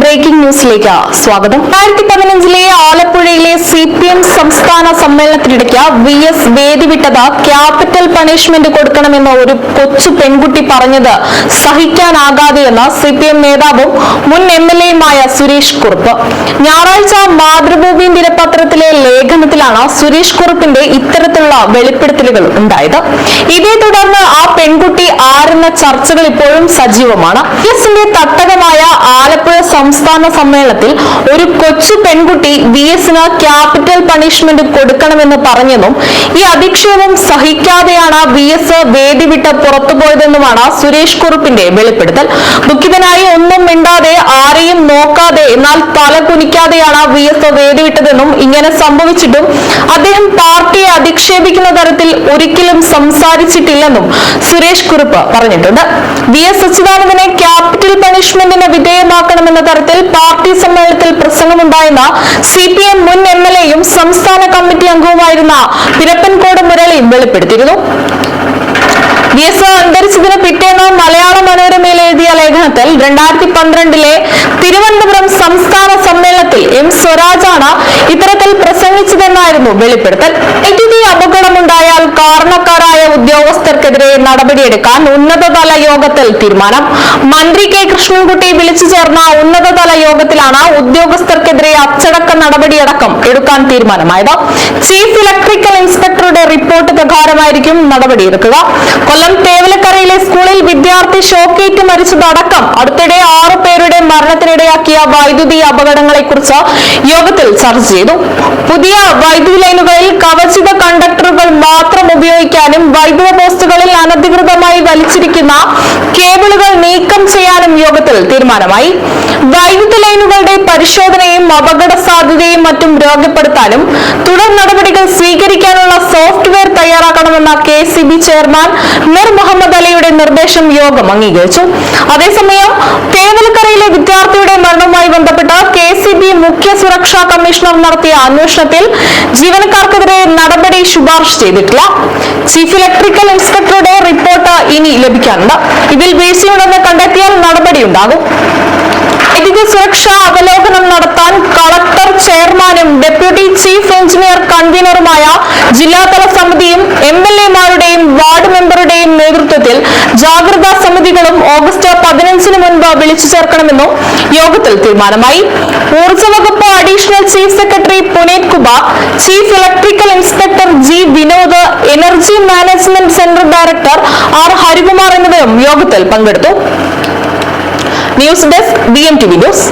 Breaking ന്യൂസിലേക്ക് സ്വാഗതം. രണ്ടായിരത്തി പതിനഞ്ചിലെ ആലപ്പുഴയിലെ സി പി എം സംസ്ഥാന സമ്മേളനത്തിനിടയ്ക്ക് വി എസ് വേദി വിട്ടത് ക്യാപിറ്റൽ പണിഷ്മെന്റ് കൊടുക്കണമെന്ന് ഒരു കൊച്ചു പെൺകുട്ടി പറഞ്ഞത് സഹിക്കാനാകാതെയെന്ന് സി പി എം നേതാവും മുൻ എം എൽ എയുമായ സുരേഷ് കുറുപ്പ്. ഞായറാഴ്ച മാതൃഭൂമി ദിനപത്രത്തിലെ ലേഖനത്തിലാണ് സുരേഷ് കുറുപ്പിന്റെ ഇത്തരത്തിലുള്ള വെളിപ്പെടുത്തലുകൾ ഉണ്ടായത്. ഇതേ തുടർന്ന് ആ പെൺകുട്ടി ആരെന്ന ചർച്ചകൾ ഇപ്പോഴും സജീവമാണ്. എസിന്റെ തട്ടകമായ ആലപ്പുഴ സംസ്ഥാന സമ്മേളനത്തിൽ ഒരു കൊച്ചു പെൺകുട്ടി വി എസിന് ക്യാപിറ്റൽ പണിഷ്മെന്റ് കൊടുക്കണമെന്ന് പറഞ്ഞെന്നും ഈ അധിക്ഷേപം സഹിക്കാതെയാണ് വി എസ് വേദി വിട്ട് പുറത്തുപോയതെന്നുമാണ് സുരേഷ് കുറുപ്പിന്റെ വെളിപ്പെടുത്തൽ. ദുഃഖിതനായി ഒന്നും മിണ്ടാതെ ആരെയും നോക്കാതെ എന്നാൽ തല കുനിക്കാതെയാണ് വി എസ് വേദി വിട്ടതെന്നും ഇങ്ങനെ സംഭവിച്ചിട്ടും അദ്ദേഹം പാർട്ടിയെ അധിക്ഷേപിക്കുന്ന തരത്തിൽ ഒരിക്കലും സംസാരിച്ചിട്ടില്ലെന്നും സുരേഷ് കുറുപ്പ് പറഞ്ഞിട്ടുണ്ട്. വി എസ് അച്യുതാനന്ദനെ ക്യാപിറ്റൽ പണിഷ്മെന്റിന് വിധേയമാക്കണമെന്ന തരത്തിൽ പാർട്ടി സമ്മേളനത്തിൽ പ്രസംഗമുണ്ടായെന്ന സി പി എം മുൻ എം എൽ എയും സംസ്ഥാന കമ്മിറ്റി അംഗവുമായിരുന്ന പിരപ്പൻകോട് മുരളി വെളിപ്പെടുത്തിയിരുന്നു. വി എസ് അന്തരിച്ചതിന് പിറ്റേന്ന് മലയാള മനോരമയിൽ എഴുതിയ ലേഖനത്തിൽ രണ്ടായിരത്തി പന്ത്രണ്ടിലെ തിരുവനന്തപുരം സംസ്ഥാന സമ്മേളനത്തിൽ എം സ്വരാജാണ് ഇത്തരത്തിൽ പ്രസംഗിച്ചതെന്നായിരുന്നു വെളിപ്പെടുത്തൽ. അപകടമുണ്ടായി ഉദ്യോഗസ്ഥർക്കെതിരെ നടപടിയെടുക്കാൻ ഉന്നതതല യോഗത്തിൽ തീരുമാനം. മന്ത്രി കെ. കൃഷ്ണൻകുട്ടി വിളിച്ചു ചേർന്ന ഉന്നതതല യോഗത്തിലാണ് ഉദ്യോഗസ്ഥർക്കെതിരെ അച്ചടക്ക നടപടിയടക്കം എടുക്കാൻ തീരുമാനമായത്. ചീഫ് ഇലക്ട്രിക്കൽ ഇൻസ്പെക്ടറുടെ റിപ്പോർട്ട് പ്രകാരമായിരിക്കും നടപടിയെടുക്കുക. കൊല്ലം തേവലക്കരയിലെ സ്കൂളിൽ വിദ്യാർത്ഥി ഷോക്കേറ്റ് മരിച്ചതടക്കം അടുത്തിടെ ആറു പേരുടെ മരണത്തിനിടയാക്കിയ വൈദ്യുതി അപകടങ്ങളെക്കുറിച്ച് യോഗത്തിൽ ചർച്ച ചെയ്തു. പുതിയ വൈദ്യുതി ലൈനുകളിൽ കവചിത കണ്ടക്ടറുകൾ മാത്രം ഉപയോഗിക്കാനും വൈദ്യുത അനധികൃതമായി വലിച്ചിരിക്കുന്ന കേബിളുകൾ നീക്കം ചെയ്യാനും യോഗത്തിൽ തീരുമാനമായി. വൈദ്യുതി ലൈനുകളുടെ പരിശോധനയും അപകട സാധ്യതയും മറ്റും രേഖപ്പെടുത്താനും തുടർ നടപടികൾ സ്വീകരിക്കാനുള്ള സോഫ്റ്റ്വെയർ തയ്യാറാക്കണമെന്ന കെ ചെയർമാൻ നിർദ്ദേശം യോഗം അംഗീകരിച്ചു. അതേസമയം തേവലക്കരയിലെ വിദ്യാർത്ഥിയുടെ മരണവുമായി ബന്ധപ്പെട്ട് കെ സി ബി മുഖ്യ സുരക്ഷാ കമ്മീഷണർ നടത്തിയ അന്വേഷണത്തിൽ ജീവനക്കാർക്കെതിരെ നടപടി ശുപാർശ ചെയ്തിട്ടില്ല. ചീഫ് ഇലക്ട്രിക്കൽ ഇൻസ്പെക്ടറുടെ റിപ്പോർട്ട് ഇനി ലഭിക്കാനുണ്ട്. ഇതിൽ വീഴ്ചയുണ്ടെന്ന് കണ്ടെത്തിയാൽ നടപടിയുണ്ടാകും. വൈദ്യുതി സുരക്ഷാ അവലോകനം നടത്താൻ കളക്ടർ ചെയർമാനും ഡെപ്യൂട്ടി ചീഫ് എഞ്ചിനീയർ കൺവീനറുമായ ജില്ലാതല സമിതിയും എം എൽ എമാരുടെയും വാർഡ് മെമ്പറുടെയും നേതൃത്വത്തിൽ ജാഗ്രതാ സമിതികളും ഓഗസ്റ്റ് പതിനഞ്ചിന് മുൻപ് വിളിച്ചു ചേർക്കണമെന്നും യോഗത്തിൽ തീരുമാനമായി. ഊർജ വകുപ്പ് additional chief secretary Puneeth Kumar chief electrical inspector G Vinod energy management centre director R Harikumar എന്നിവരും യോഗത്തിൽ പങ്കെടുത്തു. News desk B M T V news.